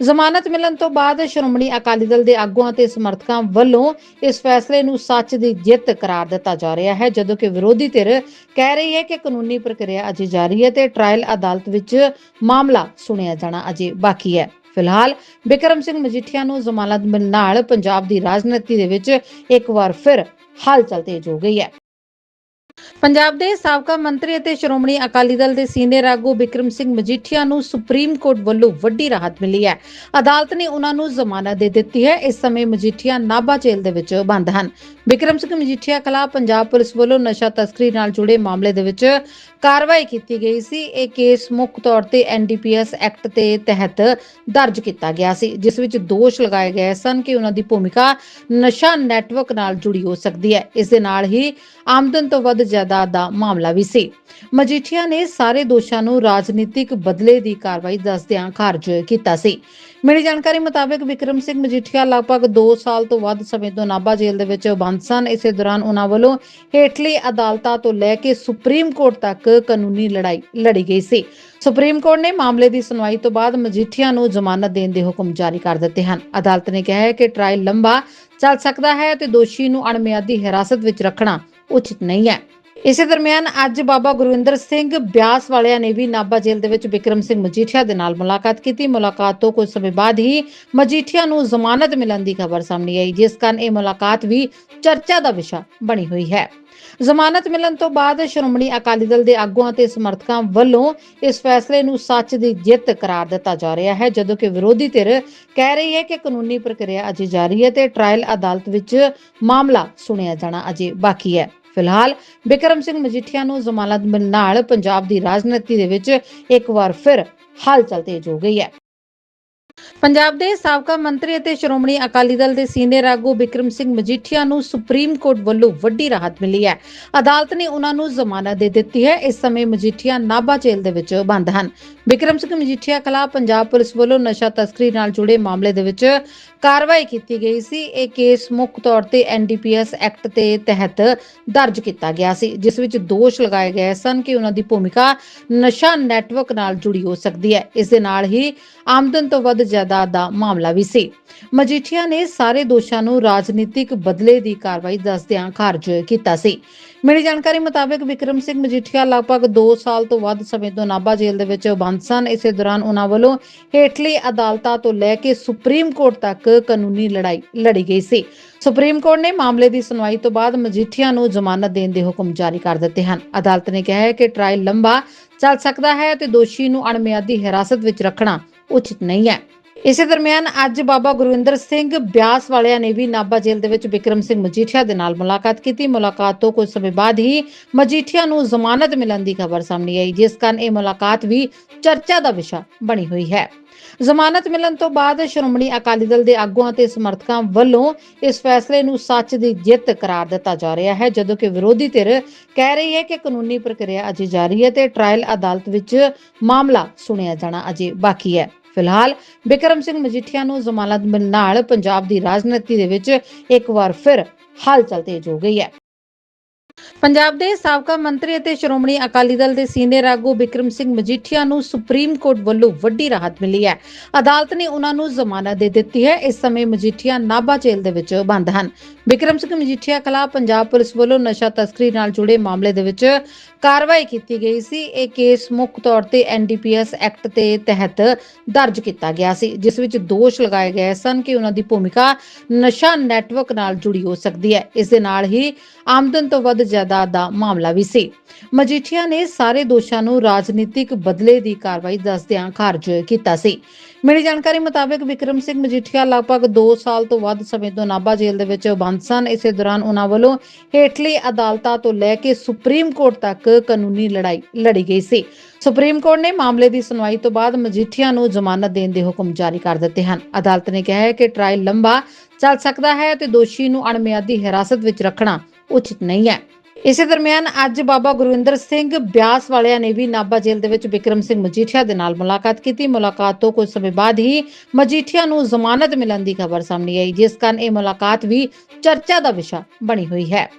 ਜ਼ਮਾਨਤ ਮਿਲਣ ਤੋਂ ਬਾਅਦ ਸ਼੍ਰੋਮਣੀ ਅਕਾਲੀ ਦਲ ਦੇ ਆਗੂਆਂ ਤੇ ਸਮਰਥਕਾਂ ਵੱਲੋਂ ਇਸ ਫੈਸਲੇ ਨੂੰ ਸੱਚ ਦੀ ਜਿੱਤ ਕਰਾਰ ਦਿੱਤਾ ਜਾ ਰਿਹਾ ਹੈ, ਜਦੋਂ ਕਿ ਵਿਰੋਧੀ ਧਿਰ ਕਹਿ ਰਹੀ ਹੈ ਕਿ ਕਾਨੂੰਨੀ ਪ੍ਰਕਿਰਿਆ ਅਜੇ ਜਾਰੀ ਹੈ ਤੇ ਟ੍ਰਾਇਲ ਅਦਾਲਤ ਵਿੱਚ ਮਾਮਲਾ ਸੁਣਿਆ ਜਾਣਾ ਅਜੇ ਬਾਕੀ ਹੈ। ਫਿਲਹਾਲ ਬਿਕਰਮ ਸਿੰਘ ਮਜੀਠੀਆ ਨੂੰ ਜ਼ਮਾਨਤ ਮਿਲਣ ਨਾਲ ਪੰਜਾਬ ਦੀ ਰਾਜਨੀਤੀ ਦੇ ਵਿੱਚ ਇੱਕ ਵਾਰ ਫਿਰ ਹਲਚਲ ਤੇਜ਼ ਹੋ ਗਈ ਹੈ। ਪੰਜਾਬ ਦੇ ਸਾਬਕਾ ਮੰਤਰੀ ਅਤੇ ਸ਼੍ਰੋਮਣੀ ਅਕਾਲੀ ਦਲ ਦੇ ਸੀਨੀਅਰ ਆਗੂ ਬਿਕਰਮ ਸਿੰਘ ਮਜੀਠੀਆ ਨੂੰ ਸੁਪਰੀਮ ਕੋਰਟ ਵੱਲੋਂ ਵੱਡੀ ਰਾਹਤ ਮਿਲੀ ਹੈ। ਅਦਾਲਤ ਨੇ ਉਹਨਾਂ ਨੂੰ ਜ਼ਮਾਨਤ ਦੇ ਦਿੱਤੀ ਹੈ। ਇਸ ਸਮੇਂ ਮਜੀਠੀਆ ਨਾਭਾ ਜੇਲ੍ਹ ਦੇ ਵਿੱਚ ਬੰਦ ਹਨ। ਬਿਕਰਮ ਸਿੰਘ ਮਜੀਠੀਆ ਖਿਲਾਫ ਪੰਜਾਬ ਪੁਲਿਸ ਵੱਲੋਂ ਨਸ਼ਾ ਤਸਕਰੀ ਨਾਲ ਜੁੜੇ ਮਾਮਲੇ ਦੇ ਵਿੱਚ ਕਾਰਵਾਈ ਕੀਤੀ ਗਈ ਸੀ। ਇਹ ਕੇਸ ਮੁੱਖ ਤੌਰ ਤੇ ਐਨਡੀਪੀਐਸ ਐਕਟ ਦੇ ਤਹਿਤ ਦਰਜ ਕੀਤਾ ਗਿਆ ਸੀ, ਜਿਸ ਵਿੱਚ ਦੋਸ਼ ਲਗਾਏ ਗਏ ਸਨ ਕਿ ਉਹਨਾਂ ਦੀ ਭੂਮਿਕਾ ਨਸ਼ਾ ਨੈਟਵਰਕ ਨਾਲ ਜੁੜੀ ਹੋ ਸਕਦੀ ਹੈ। ਇਸ ਦੇ ਨਾਲ ਹੀ ਆਮਦਨ ਤੋਂ ਵੱਧ ਜਾਇਦਾਦ ਦਾ ਮਾਮਲਾ ਵੀ ਸੀ। ਮਜੀਠੀਆ ਨੇ ਸਾਰੇ ਦੋਸ਼ਾਂ ਨੂੰ ਰਾਜਨੀਤਿਕ ਬਦਲੇ ਦੀ ਕਾਰਵਾਈ ਦੱਸਦਿਆਂ ਖਾਰਜ ਕੀਤਾ ਸੀ। ਮਿਲੀ ਜਾਣਕਾਰੀ ਮੁਤਾਬਕ ਵਿਕਰਮ ਸਿੰਘ ਮਜੀਠੀਆ ਲਗਭਗ 2 ਸਾਲ ਤੋਂ ਵੱਧ ਸਮੇਂ ਤੋਂ ਨਾਭਾ ਜੇਲ੍ਹ ਦੇ ਵਿੱਚ ਬੰਦ ਸਨ। ਇਸੇ ਦੌਰਾਨ ਉਹਨਾਂ ਵੱਲੋਂ ਹੇਠਲੀ ਅਦਾਲਤਾਂ ਤੋਂ ਲੈ ਕੇ ਸੁਪਰੀਮ ਕੋਰਟ ਤੱਕ ਕਾਨੂੰਨੀ ਲੜਾਈ ਲੜੀ ਗਈ ਸੀ। ਸੁਪਰੀਮ ਕੋਰਟ ਨੇ ਮਾਮਲੇ ਦੀ ਸੁਣਵਾਈ ਤੋਂ ਬਾਅਦ ਮਜੀਠੀਆ ਨੂੰ ਜ਼ਮਾਨਤ ਦੇਣ ਦੇ ਹੁਕਮ ਜਾਰੀ ਕਰ ਦਿੱਤੇ ਹਨ। ਅਦਾਲਤ ਨੇ ਕਿਹਾ ਹੈ ਕਿ ਟ੍ਰਾਇਲ ਲੰਬਾ ਚੱਲ ਸਕਦਾ ਹੈ ਤੇ ਦੋਸ਼ੀ ਨੂੰ ਅਣਮਿਆਦੀ ਹਿਰਾਸਤ ਵਿੱਚ ਰੱਖਣਾ ਉਚਿਤ ਨਹੀਂ ਹੈ। ਇਸੇ ਦਰਮਿਆਨ ਅੱਜ ਬਾਬਾ ਗੁਰਵਿੰਦਰ ਸਿੰਘ ਬਿਆਸ ਵਾਲਿਆਂ ਨੇ ਵੀ ਨਾਭਾ ਜੇਲ੍ਹ ਦੇ ਵਿੱਚ ਬਿਕਰਮ ਸਿੰਘ ਮਜੀਠੀਆ ਦੇ ਨਾਲ ਮੁਲਾਕਾਤ ਕੀਤੀ। ਮੁਲਾਕਾਤ ਤੋਂ ਕੁਝ ਸਮੇਂ ਬਾਅਦ ਹੀ ਮਜੀਠੀਆ ਨੂੰ ਜ਼ਮਾਨਤ ਮਿਲਣ ਦੀ ਖਬਰ ਸਾਹਮਣੇ ਆਈ, ਜਿਸ ਕਾਰਨ ਇਹ ਮੁਲਾਕਾਤ ਵੀ ਚਰਚਾ ਦਾ ਵਿਸ਼ਾ ਬਣੀ ਹੋਈ ਹੈ। ਜ਼ਮਾਨਤ ਮਿਲਣ ਤੋਂ ਬਾਅਦ ਸ਼੍ਰੋਮਣੀ ਅਕਾਲੀ ਦਲ ਦੇ ਆਗੂਆਂ ਤੇ ਸਮਰਥਕਾਂ ਵੱਲੋਂ ਇਸ ਫੈਸਲੇ ਨੂੰ ਸੱਚ ਦੀ ਜਿੱਤ ਕਰਾਰ ਦਿੱਤਾ ਜਾ ਰਿਹਾ ਹੈ, ਜਦੋਂ ਕਿ ਵਿਰੋਧੀ ਧਿਰ ਕਹਿ ਰਹੀ ਹੈ ਕਿ ਕਾਨੂੰਨੀ ਪ੍ਰਕਿਰਿਆ ਅਜੇ ਜਾਰੀ ਹੈ ਤੇ ਟ੍ਰਾਇਲ ਅਦਾਲਤ ਵਿੱਚ ਮਾਮਲਾ ਸੁਣਿਆ ਜਾਣਾ ਅਜੇ ਬਾਕੀ ਹੈ। ਫਿਲਹਾਲ ਬਿਕਰਮ ਸਿੰਘ ਮਜੀਠੀਆ ਨੂੰ ਜ਼ਮਾਨਤ ਮਿਲਣ ਨਾਲ ਪੰਜਾਬ ਦੀ ਰਾਜਨੀਤੀ ਦੇ ਵਿੱਚ ਇੱਕ ਵਾਰ ਫਿਰ ਹਲਚਲ ਤੇਜ਼ ਹੋ ਗਈ ਹੈ। ਪੰਜਾਬ ਦੇ ਸਾਬਕਾ ਮੰਤਰੀ ਅਤੇ ਸ਼੍ਰੋਮਣੀ ਅਕਾਲੀ ਦਲ ਦੇ ਸੀਨੀਅਰ ਆਗੂ ਬਿਕਰਮ ਸਿੰਘ ਮਜੀਠੀਆ ਨੂੰ ਸੁਪਰੀਮ ਕੋਰਟ ਵੱਲੋਂ ਵੱਡੀ ਰਾਹਤ ਮਿਲੀ ਹੈ। ਅਦਾਲਤ ਨੇ ਉਹਨਾਂ ਨੂੰ ਜ਼ਮਾਨਤ ਦੇ ਦਿੱਤੀ ਹੈ। ਇਸ ਸਮੇਂ ਮਜੀਠੀਆ ਨਾਭਾ ਜੇਲ੍ਹ ਦੇ ਵਿੱਚ ਬੰਦ ਹਨ। ਬਿਕਰਮ ਸਿੰਘ ਮਜੀਠੀਆ ਖਿਲਾਫ ਪੰਜਾਬ ਪੁਲਿਸ ਵੱਲੋਂ ਨਸ਼ਾ ਤਸਕਰੀ ਨਾਲ ਜੁੜੇ ਮਾਮਲੇ ਦੇ ਵਿੱਚ ਕਾਰਵਾਈ ਕੀਤੀ ਗਈ ਸੀ। ਇਹ ਕੇਸ ਮੁੱਖ ਤੌਰ ਤੇ ਐਨਡੀਪੀਐਸ ਐਕਟ ਦੇ ਤਹਿਤ ਦਰਜ ਕੀਤਾ ਗਿਆ ਸੀ, ਜਿਸ ਵਿੱਚ ਦੋਸ਼ ਲਗਾਏ ਗਏ ਸਨ ਕਿ ਉਹਨਾਂ ਦੀ ਭੂਮਿਕਾ ਨਸ਼ਾ ਨੈਟਵਰਕ ਨਾਲ ਜੁੜੀ ਹੋ ਸਕਦੀ ਹੈ। ਇਸ ਦੇ ਨਾਲ ਹੀ ਆਮਦਨ ਤੋਂ ਵੱਧ ਜਾਇਦਾਦ ਦਾ ਮਾਮਲਾ ਵੀ ਸੀ। ਮਜੀਠੀਆ ਨੇ ਸਾਰੇ ਦੋਸ਼ਾਂ ਨੂੰ ਰਾਜਨੀਤਿਕ ਬਦਲੇ ਦੀ ਕਾਰਵਾਈ ਦੱਸਦਿਆਂ ਖਾਰਜ ਕੀਤਾ ਸੀ। ਮਿਲੀ ਜਾਣਕਾਰੀ ਮੁਤਾਬਕ ਵਿਕਰਮ ਸਿੰਘ ਮਜੀਠੀਆ ਲਗਭਗ 2 ਸਾਲ ਤੋਂ ਵੱਧ ਸਮੇਂ ਤੋਂ ਨਾਭਾ ਜੇਲ੍ਹ ਦੇ ਵਿੱਚ ਬੰਦ ਸਨ। ਇਸੇ ਦੌਰਾਨ ਉਹਨਾਂ ਵੱਲੋਂ ਹੇਠਲੀ ਅਦਾਲਤਾਂ ਤੋਂ ਲੈ ਕੇ ਸੁਪਰੀਮ ਕੋਰਟ ਤੱਕ ਕਾਨੂੰਨੀ ਲੜਾਈ ਲੜੀ ਗਈ ਸੀ। ਸੁਪਰੀਮ ਕੋਰਟ ਨੇ ਮਾਮਲੇ ਦੀ ਸੁਣਵਾਈ ਤੋਂ ਬਾਅਦ ਮਜੀਠੀਆ ਨੂੰ ਜ਼ਮਾਨਤ ਦੇਣ ਦੇ ਹੁਕਮ ਜਾਰੀ ਕਰ ਦਿੱਤੇ ਹਨ। ਅਦਾਲਤ ਨੇ ਕਿਹਾ ਹੈ ਕਿ ਟ੍ਰਾਇਲ ਲੰਬਾ ਚੱਲ ਸਕਦਾ ਹੈ ਤੇ ਦੋਸ਼ੀ ਨੂੰ ਅਣਮਿਆਦੀ ਹਿਰਾਸਤ ਵਿੱਚ ਰੱਖਣਾ ਉਚਿਤ ਨਹੀਂ ਹੈ। ਇਸੇ ਦਰਮਿਆਨ ਅੱਜ ਬਾਬਾ ਗੁਰਵਿੰਦਰ ਸਿੰਘ ਬਿਆਸ ਵਾਲਿਆਂ ਨੇ ਵੀ ਨਾਭਾ ਜੇਲ੍ਹ ਦੇ ਵਿੱਚ ਬਿਕਰਮ ਸਿੰਘ ਮਜੀਠੀਆ ਦੇ ਨਾਲ ਮੁਲਾਕਾਤ ਕੀਤੀ। ਮੁਲਾਕਾਤ ਤੋਂ ਕੁਝ ਸਮੇਂ ਬਾਅਦ ਹੀ ਮਜੀਠੀਆ ਨੂੰ ਜ਼ਮਾਨਤ ਮਿਲਣ ਦੀ ਖਬਰ ਸਾਹਮਣੇ ਆਈ, ਜਿਸ ਕਾਰਨ ਇਹ ਮੁਲਾਕਾਤ ਵੀ ਚਰਚਾ ਦਾ ਵਿਸ਼ਾ ਬਣੀ ਹੋਈ ਹੈ। ਜ਼ਮਾਨਤ ਮਿਲਣ ਤੋਂ ਬਾਅਦ ਸ਼੍ਰੋਮਣੀ ਅਕਾਲੀ ਦਲ ਦੇ ਆਗੂਆਂ ਤੇ ਸਮਰਥਕਾਂ ਵੱਲੋਂ ਇਸ ਫੈਸਲੇ ਨੂੰ ਸੱਚ ਦੀ ਜਿੱਤ ਕਰਾਰ ਦਿੱਤਾ ਜਾ ਰਿਹਾ ਹੈ, ਜਦੋਂ ਕਿ ਵਿਰੋਧੀ ਧਿਰ ਕਹਿ ਰਹੀ ਹੈ ਕਿ ਕਾਨੂੰਨੀ ਪ੍ਰਕਿਰਿਆ ਅਜੇ ਜਾਰੀ ਹੈ ਤੇ ਟ੍ਰਾਇਲ ਅਦਾਲਤ ਵਿੱਚ ਮਾਮਲਾ ਸੁਣਿਆ ਜਾਣਾ ਅਜੇ ਬਾਕੀ ਹੈ। ਫਿਲਹਾਲ ਬਿਕਰਮ ਸਿੰਘ ਮਜੀਠੀਆ ਨੂੰ ਜ਼ਮਾਨਤ ਮਿਲਣ ਨਾਲ ਪੰਜਾਬ ਦੀ ਰਾਜਨੀਤੀ ਦੇ ਵਿੱਚ ਇੱਕ ਵਾਰ ਫਿਰ ਹਲਚਲ ਤੇਜ਼ ਹੋ ਗਈ ਹੈ। ਪੰਜਾਬ ਦੇ ਸਾਬਕਾ ਮੰਤਰੀ ਅਤੇ ਸ਼੍ਰੋਮਣੀ ਅਕਾਲੀ ਦਲ ਦੇ ਸੀਨੀਅਰ ਆਗੂ ਬਿਕਰਮ ਸਿੰਘ ਮਜੀਠੀਆ ਨੂੰ ਸੁਪਰੀਮ ਕੋਰਟ ਵੱਲੋਂ ਵੱਡੀ ਰਾਹਤ ਮਿਲੀ ਹੈ। ਅਦਾਲਤ ਨੇ ਉਹਨਾਂ ਨੂੰ ਜ਼ਮਾਨਤ ਦੇ ਦਿੱਤੀ ਹੈ। ਇਸ ਸਮੇਂ ਮਜੀਠੀਆ ਨਾਭਾ ਜੇਲ੍ਹ ਦੇ ਵਿੱਚ ਬੰਦ ਹਨ। ਬਿਕਰਮ ਸਿੰਘ ਮਜੀਠੀਆ ਖਿਲਾਫ ਪੰਜਾਬ ਪੁਲਿਸ ਵੱਲੋਂ ਨਸ਼ਾ ਤਸਕਰੀ ਨਾਲ ਜੁੜੇ ਮਾਮਲੇ ਦੇ ਵਿੱਚ ਕਾਰਵਾਈ ਕੀਤੀ ਗਈ ਸੀ। ਇਹ ਕੇਸ ਮੁੱਖ ਤੌਰ ਤੇ ਐਨਡੀਪੀਐਸ ਐਕਟ ਦੇ ਤਹਿਤ ਦਰਜ ਕੀਤਾ ਗਿਆ ਸੀ, ਜਿਸ ਵਿੱਚ ਦੋਸ਼ ਲਗਾਏ ਗਏ ਸਨ ਕਿ ਉਹਨਾਂ ਦੀ ਭੂਮਿਕਾ ਨਸ਼ਾ ਨੈਟਵਰਕ ਨਾਲ ਜੁੜੀ ਹੋ ਸਕਦੀ ਹੈ। ਇਸ ਦੇ ਨਾਲ ਹੀ ਆਮਦਨ ਤੋਂ ਵੱਧ ਜਾਇਦਾਦ ਦਾ ਮਾਮਲਾ ਵੀ ਸੀ। ਮਜੀਠੀਆ ਨੇ ਸਾਰੇ ਦੋਸ਼ਾਂ ਨੂੰ ਰਾਜਨੀਤਿਕ ਬਦਲੇ ਦੀ ਕਾਰਵਾਈ ਦੱਸਦਿਆਂ ਖਾਰਜ ਕੀਤਾ ਸੀ। ਮਿਲੀ ਜਾਣਕਾਰੀ ਮੁਤਾਬਕ ਵਿਕਰਮ ਸਿੰਘ ਮਜੀਠੀਆ ਲਗਭਗ 2 ਸਾਲ ਤੋਂ ਵੱਧ ਸਮੇਂ ਤੋਂ ਨਾਭਾ ਜੇਲ੍ਹ ਦੇ ਵਿੱਚ ਬੰਦ ਸਨ। ਇਸੇ ਦੌਰਾਨ ਉਹਨਾਂ ਵੱਲੋਂ ਹੇਠਲੀ ਅਦਾਲਤਾਂ ਤੋਂ ਲੈ ਕੇ ਸੁਪਰੀਮ ਕੋਰਟ ਤੱਕ ਕਾਨੂੰਨੀ ਲੜਾਈ ਲੜੀ ਗਈ ਸੀ। ਸੁਪਰੀਮ ਕੋਰਟ ਨੇ ਮਾਮਲੇ ਦੀ ਸੁਣਵਾਈ ਤੋਂ ਬਾਅਦ ਮਜੀਠੀਆ ਨੂੰ ਜ਼ਮਾਨਤ ਦੇਣ ਦੇ ਹੁਕਮ ਜਾਰੀ ਕਰ ਦਿੱਤੇ ਹਨ। ਅਦਾਲਤ ਨੇ ਕਿਹਾ ਹੈ ਕਿ ਟ੍ਰਾਇਲ ਲੰਬਾ ਚੱਲ ਸਕਦਾ ਹੈ ਤੇ ਦੋਸ਼ੀ ਨੂੰ ਅਣਮਿਆਦੀ ਹਿਰਾਸਤ ਵਿੱਚ ਰੱਖਣਾ ਉਚਿਤ ਨਹੀਂ ਹੈ। ਇਸੇ ਦਰਮਿਆਨ ਅੱਜ ਬਾਬਾ ਗੁਰਵਿੰਦਰ ਸਿੰਘ ਬਿਆਸ ਵਾਲਿਆਂ ਨੇ ਵੀ ਨਾਭਾ ਜੇਲ੍ਹ ਦੇ ਵਿੱਚ ਬਿਕਰਮ ਸਿੰਘ ਮਜੀਠੀਆ ਦੇ ਨਾਲ ਮੁਲਾਕਾਤ ਕੀਤੀ। ਮੁਲਾਕਾਤ ਤੋਂ ਕੁਝ ਸਮੇਂ ਬਾਅਦ ਹੀ ਮਜੀਠੀਆ ਨੂੰ ਜ਼ਮਾਨਤ ਮਿਲਣ ਦੀ ਖਬਰ ਸਾਹਮਣੇ ਆਈ, ਜਿਸ ਕਾਰਨ ਇਹ ਮੁਲਾਕਾਤ ਵੀ ਚਰਚਾ ਦਾ ਵਿਸ਼ਾ ਬਣੀ ਹੋਈ ਹੈ।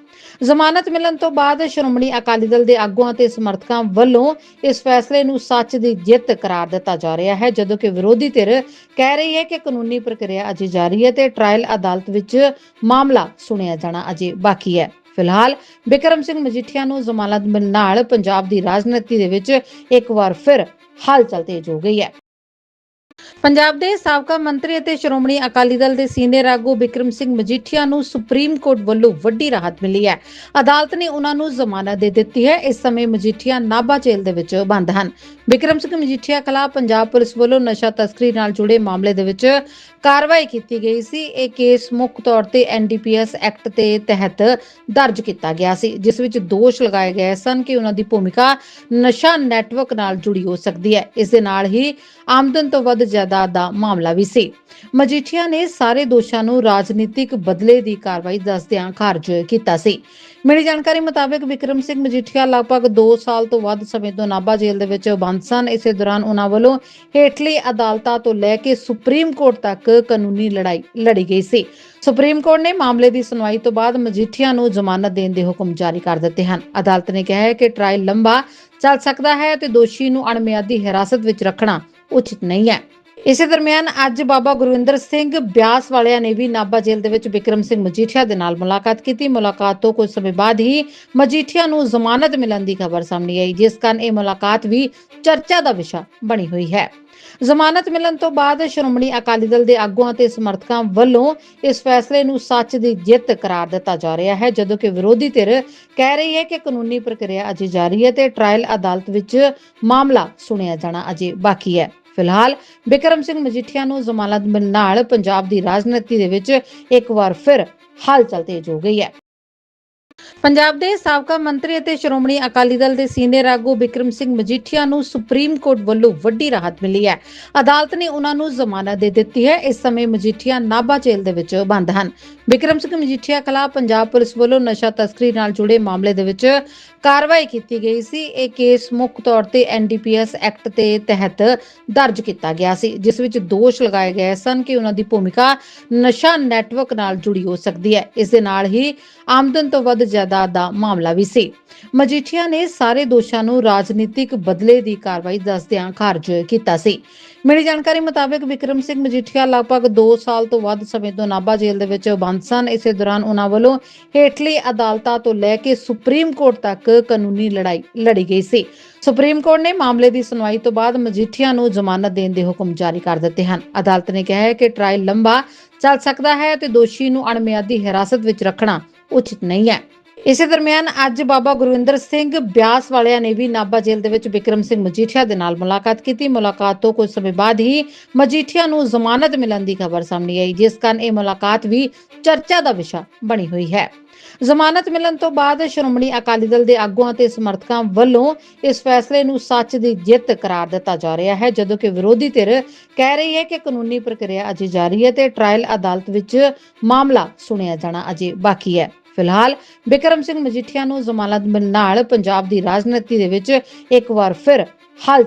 ਜ਼ਮਾਨਤ ਮਿਲਣ ਤੋਂ ਬਾਅਦ ਸ਼੍ਰੋਮਣੀ ਅਕਾਲੀ ਦਲ ਦੇ ਆਗੂਆਂ ਤੇ ਸਮਰਥਕਾਂ ਵੱਲੋਂ ਇਸ ਫੈਸਲੇ ਨੂੰ ਸੱਚ ਦੀ ਜਿੱਤ ਕਰਾਰ ਦਿੱਤਾ ਜਾ ਰਿਹਾ ਹੈ, ਜਦੋਂ ਕਿ ਵਿਰੋਧੀ ਧਿਰ ਕਹਿ ਰਹੀ ਹੈ ਕਿ ਕਾਨੂੰਨੀ ਪ੍ਰਕਿਰਿਆ ਅਜੇ ਜਾਰੀ ਹੈ ਤੇ ਟ੍ਰਾਇਲ ਅਦਾਲਤ ਵਿੱਚ ਮਾਮਲਾ ਸੁਣਿਆ ਜਾਣਾ ਅਜੇ ਬਾਕੀ ਹੈ। ਫਿਲਹਾਲ ਬਿਕਰਮ ਸਿੰਘ ਮਜੀਠੀਆ ਨੂੰ ਜ਼ਮਾਨਤ ਮਿਲਣ ਨਾਲ ਪੰਜਾਬ ਦੀ ਰਾਜਨੀਤੀ ਦੇ ਵਿੱਚ ਇੱਕ ਵਾਰ ਫਿਰ ਹਲਚਲ ਤੇਜ਼ ਹੋ ਗਈ ਹੈ। ਪੰਜਾਬ ਦੇ ਸਾਬਕਾ ਮੰਤਰੀ ਅਤੇ ਸ਼੍ਰੋਮਣੀ ਅਕਾਲੀ ਦਲ ਦੇ ਸੀਨੀਅਰ ਆਗੂ ਬਿਕਰਮ ਸਿੰਘ ਮਜੀਠੀਆ ਨੂੰ ਸੁਪਰੀਮ ਕੋਰਟ ਵੱਲੋਂ ਵੱਡੀ ਰਾਹਤ ਮਿਲੀ ਹੈ। ਅਦਾਲਤ ਨੇ ਉਹਨਾਂ ਨੂੰ ਜ਼ਮਾਨਤ ਦੇ ਦਿੱਤੀ ਹੈ। ਇਸ ਸਮੇਂ ਮਜੀਠੀਆ ਨਾਭਾ ਜੇਲ੍ਹ ਦੇ ਵਿੱਚ ਬੰਦ ਹਨ। ਬਿਕਰਮ ਸਿੰਘ ਮਜੀਠੀਆ ਖਿਲਾਫ ਪੰਜਾਬ ਪੁਲਿਸ ਵੱਲੋਂ ਨਸ਼ਾ ਤਸਕਰੀ ਨਾਲ ਜੁੜੇ ਮਾਮਲੇ ਦੇ ਵਿੱਚ ਕਾਰਵਾਈ ਕੀਤੀ ਗਈ ਸੀ। ਇਹ ਕੇਸ ਮੁੱਖ ਤੌਰ ਤੇ ਐਨਡੀਪੀਐਸ ਐਕਟ ਦੇ ਤਹਿਤ ਦਰਜ ਕੀਤਾ ਗਿਆ ਸੀ, ਜਿਸ ਵਿੱਚ ਦੋਸ਼ ਲਗਾਏ ਗਏ ਸਨ ਕਿ ਉਹਨਾਂ ਦੀ ਭੂਮਿਕਾ ਨਸ਼ਾ ਨੈਟਵਰਕ ਨਾਲ ਜੁੜੀ ਹੋ ਸਕਦੀ ਹੈ। ਇਸ ਦੇ ਨਾਲ ਹੀ ਆਮਦਨ ਤੋਂ ਵੱਧ ਜਾਇਦਾਦ ਦਾ ਮਾਮਲਾ ਵੀ ਸੀ। ਮਜੀਠੀਆ ਨੇ ਸਾਰੇ ਦੋਸ਼ਾਂ ਨੂੰ ਰਾਜਨੀਤਿਕ ਬਦਲੇ ਦੀ ਕਾਰਵਾਈ ਦੱਸਦਿਆਂ ਖਾਰਜ ਕੀਤਾ ਸੀ। ਮਿਲੀ ਜਾਣਕਾਰੀ ਮੁਤਾਬਕ ਵਿਕਰਮ ਸਿੰਘ ਮਜੀਠੀਆ ਲਗਭਗ 2 ਸਾਲ ਤੋਂ ਵੱਧ ਸਮੇਂ ਤੋਂ ਨਾਭਾ ਜੇਲ੍ਹ ਦੇ ਵਿੱਚ ਬੰਦ ਸਨ। ਇਸੇ ਦੌਰਾਨ ਉਹਨਾਂ ਵੱਲੋਂ ਹੇਠਲੀ ਅਦਾਲਤਾਂ ਤੋਂ ਲੈ ਕੇ ਸੁਪਰੀਮ ਕੋਰਟ ਤੱਕ ਕਾਨੂੰਨੀ ਲੜਾਈ ਲੜੀ ਗਈ ਸੀ। ਸੁਪਰੀਮ ਕੋਰਟ ਨੇ ਮਾਮਲੇ ਦੀ ਸੁਣਵਾਈ ਤੋਂ ਬਾਅਦ ਮਜੀਠੀਆ ਨੂੰ ਜ਼ਮਾਨਤ ਦੇਣ ਦੇ ਹੁਕਮ ਜਾਰੀ ਕਰ ਦਿੱਤੇ ਹਨ। ਅਦਾਲਤ ਨੇ ਕਿਹਾ ਹੈ ਕਿ ਟ੍ਰਾਇਲ ਲੰਬਾ ਚੱਲ ਸਕਦਾ ਹੈ ਤੇ ਦੋਸ਼ੀ ਨੂੰ ਅਣਮਿਆਦੀ ਹਿਰਾਸਤ ਵਿੱਚ ਰੱਖਣਾ ਉਚਿਤ ਨਹੀਂ ਹੈ ਇਸੇ ਦਰਮਿਆਨ ਅੱਜ ਬਾਬਾ ਗੁਰਵਿੰਦਰ ਸਿੰਘ ਬਿਆਸ ਵਾਲਿਆਂ ਨੇ ਵੀ ਨਾਭਾ ਜੇਲ੍ਹ ਦੇ ਵਿੱਚ ਬਿਕਰਮ ਸਿੰਘ ਮਜੀਠੀਆ ਦੇ ਨਾਲ ਮੁਲਾਕਾਤ ਕੀਤੀ। ਮੁਲਾਕਾਤ ਤੋਂ ਕੁਝ ਸਮੇਂ ਬਾਅਦ ਹੀ ਮਜੀਠੀਆ ਨੂੰ ਜ਼ਮਾਨਤ ਮਿਲਣ ਦੀ ਖਬਰ ਸਾਹਮਣੇ ਆਈ, ਜਿਸ ਕਾਰਨ ਇਹ ਮੁਲਾਕਾਤ ਵੀ ਚਰਚਾ ਦਾ ਵਿਸ਼ਾ ਬਣੀ ਹੋਈ ਹੈ। ਜ਼ਮਾਨਤ ਮਿਲਣ ਤੋਂ ਬਾਅਦ ਸ਼੍ਰੋਮਣੀ ਅਕਾਲੀ ਦਲ ਦੇ ਆਗੂਆਂ ਤੇ ਸਮਰਥਕਾਂ ਵੱਲੋਂ ਇਸ ਫੈਸਲੇ ਨੂੰ ਸੱਚ ਦੀ ਜਿੱਤ ਕਰਾਰ ਦਿੱਤਾ ਜਾ ਰਿਹਾ ਹੈ, ਜਦੋਂ ਕਿ ਵਿਰੋਧੀ ਧਿਰ ਕਹਿ ਰਹੀ ਹੈ ਕਿ ਕਾਨੂੰਨੀ ਪ੍ਰਕਿਰਿਆ ਅਜੇ ਜਾਰੀ ਹੈ ਤੇ ਟ੍ਰਾਇਲ ਅਦਾਲਤ ਵਿੱਚ ਮਾਮਲਾ ਸੁਣਿਆ ਜਾਣਾ ਅਜੇ ਬਾਕੀ ਹੈ। ਫਿਲਹਾਲ ਬਿਕਰਮ ਸਿੰਘ ਮਜੀਠੀਆ ਨੂੰ ਜ਼ਮਾਨਤ ਮਿਲਣ ਨਾਲ ਪੰਜਾਬ ਦੀ ਰਾਜਨੀਤੀ ਦੇ ਵਿੱਚ ਇੱਕ ਵਾਰ ਫਿਰ ਹਲਚਲ ਤੇਜ਼ ਹੋ ਗਈ ਹੈ। ਪੰਜਾਬ ਦੇ ਸਾਬਕਾ ਮੰਤਰੀ ਅਤੇ ਸ਼੍ਰੋਮਣੀ ਅਕਾਲੀ ਦਲ ਦੇ ਸੀਨੀਅਰ ਆਗੂ ਬਿਕਰਮ ਸਿੰਘ ਮਜੀਠੀਆ ਨੂੰ ਸੁਪਰੀਮ ਕੋਰਟ ਵੱਲੋਂ ਵੱਡੀ ਰਾਹਤ ਮਿਲੀ ਹੈ। ਅਦਾਲਤ ਨੇ ਉਹਨਾਂ ਨੂੰ ਜ਼ਮਾਨਤ ਦੇ ਦਿੱਤੀ ਹੈ। ਇਸ ਸਮੇਂ ਮਜੀਠੀਆ ਨਾਭਾ ਜੇਲ੍ਹ ਦੇ ਵਿੱਚ ਬੰਦ ਹਨ। ਬਿਕਰਮ ਸਿੰਘ ਮਜੀਠੀਆ ਖਿਲਾਫ ਪੰਜਾਬ ਪੁਲਿਸ ਵੱਲੋਂ ਨਸ਼ਾ ਤਸਕਰੀ ਨਾਲ ਜੁੜੇ ਮਾਮਲੇ ਦੇ ਵਿੱਚ ਕਾਰਵਾਈ ਕੀਤੀ ਗਈ ਸੀ। ਇਹ ਕੇਸ ਮੁੱਖ ਤੌਰ ਤੇ ਐਨਡੀਪੀਐਸ ਐਕਟ ਦੇ ਤਹਿਤ ਦਰਜ ਕੀਤਾ ਗਿਆ ਸੀ, ਜਿਸ ਵਿੱਚ ਦੋਸ਼ ਲਗਾਏ ਗਏ ਸਨ ਕਿ ਉਹਨਾਂ ਦੀ ਭੂਮਿਕਾ ਨਸ਼ਾ ਨੈਟਵਰਕ ਨਾਲ ਜੁੜੀ ਹੋ ਸਕਦੀ ਹੈ। ਇਸ ਦੇ ਨਾਲ ਹੀ ਆਮਦਨ ਤੋਂ ਵੱਧ ਜਾਇਦਾਦ ਦਾ ਮਾਮਲਾ ਵੀ ਸੀ। ਮਜੀਠੀਆ ਨੇ ਸਾਰੇ ਦੋਸ਼ਾਂ ਨੂੰ ਰਾਜਨੀਤਿਕ ਬਦਲੇ ਦੀ ਕਾਰਵਾਈ ਦੱਸਦਿਆਂ ਖਾਰਜ ਕੀਤਾ ਸੀ। ਮਿਲੀ ਜਾਣਕਾਰੀ ਮੁਤਾਬਕ ਵਿਕਰਮ ਸਿੰਘ ਮਜੀਠੀਆ ਲਗਭਗ 2 ਸਾਲ ਤੋਂ ਵੱਧ ਸਮੇਂ ਤੋਂ ਨਾਭਾ ਜੇਲ੍ਹ ਦੇ ਵਿੱਚ ਬੰਦ ਸਨ। ਇਸੇ ਦੌਰਾਨ ਉਹਨਾਂ ਵੱਲੋਂ ਹੇਠਲੀ ਅਦਾਲਤਾਂ ਤੋਂ ਲੈ ਕੇ ਸੁਪਰੀਮ ਕੋਰਟ ਤੱਕ ਕਾਨੂੰਨੀ ਲੜਾਈ ਲੜੀ ਗਈ ਸੀ। ਸੁਪਰੀਮ ਕੋਰਟ ਨੇ ਮਾਮਲੇ ਦੀ ਸੁਣਵਾਈ ਤੋਂ ਬਾਅਦ ਮਜੀਠੀਆ ਨੂੰ ਜ਼ਮਾਨਤ ਦੇਣ ਦੇ ਹੁਕਮ ਜਾਰੀ ਕਰ ਦਿੱਤੇ ਹਨ। ਅਦਾਲਤ ਨੇ ਕਿਹਾ ਹੈ ਕਿ ਟ੍ਰਾਇਲ ਲੰਬਾ ਚੱਲ ਸਕਦਾ ਹੈ ਤੇ ਦੋਸ਼ੀ ਨੂੰ ਅਣਮਿਆਦੀ ਹਿਰਾਸਤ ਵਿੱਚ ਰੱਖਣਾ ਉਚਿਤ ਨਹੀਂ ਹੈ। ਇਸੇ ਦਰਮਿਆਨ ਅੱਜ ਬਾਬਾ ਗੁਰਵਿੰਦਰ ਸਿੰਘ ਬਿਆਸ ਵਾਲਿਆਂ ਨੇ ਵੀ ਨਾਭਾ ਜੇਲ੍ਹ ਦੇ ਵਿੱਚ ਬਿਕਰਮ ਸਿੰਘ ਮਜੀਠੀਆ ਦੇ ਨਾਲ ਮੁਲਾਕਾਤ ਕੀਤੀ। ਮੁਲਾਕਾਤ ਤੋਂ ਕੁਝ ਸਮੇਂ ਬਾਅਦ ਹੀ ਮਜੀਠੀਆ ਨੂੰ ਜ਼ਮਾਨਤ ਮਿਲਣ ਦੀ ਖਬਰ ਸਾਹਮਣੇ ਆਈ, ਜਿਸ ਕਾਰਨ ਇਹ ਮੁਲਾਕਾਤ ਵੀ ਚਰਚਾ ਦਾ ਵਿਸ਼ਾ ਬਣੀ ਹੋਈ ਹੈ। ਜ਼ਮਾਨਤ ਮਿਲਣ ਤੋਂ ਬਾਅਦ ਸ਼੍ਰੋਮਣੀ ਅਕਾਲੀ ਦਲ ਦੇ ਆਗੂਆਂ ਤੇ ਸਮਰਥਕਾਂ ਵੱਲੋਂ ਇਸ ਫੈਸਲੇ ਨੂੰ ਸੱਚ ਦੀ ਜਿੱਤ ਕਰਾਰ ਦਿੱਤਾ ਜਾ ਰਿਹਾ ਹੈ, ਜਦੋਂ ਕਿ ਵਿਰੋਧੀ ਧਿਰ ਕਹਿ ਰਹੀ ਹੈ ਕਿ ਕਾਨੂੰਨੀ ਪ੍ਰਕਿਰਿਆ ਅਜੇ ਜਾਰੀ ਹੈ ਤੇ ਟ੍ਰਾਇਲ ਅਦਾਲਤ ਵਿੱਚ ਮਾਮਲਾ ਸੁਣਿਆ ਜਾਣਾ ਅਜੇ ਬਾਕੀ ਹੈ। ਫਿਲਹਾਲ ਬਿਕਰਮ ਸਿੰਘ ਮਜੀਠੀਆ ਨੂੰ ਜ਼ਮਾਨਤ ਮਿਲਣ ਨਾਲ ਪੰਜਾਬ ਦੀ ਰਾਜਨੀਤੀ ਦੇ ਵਿੱਚ ਇੱਕ ਵਾਰ ਫਿਰ ਹਲ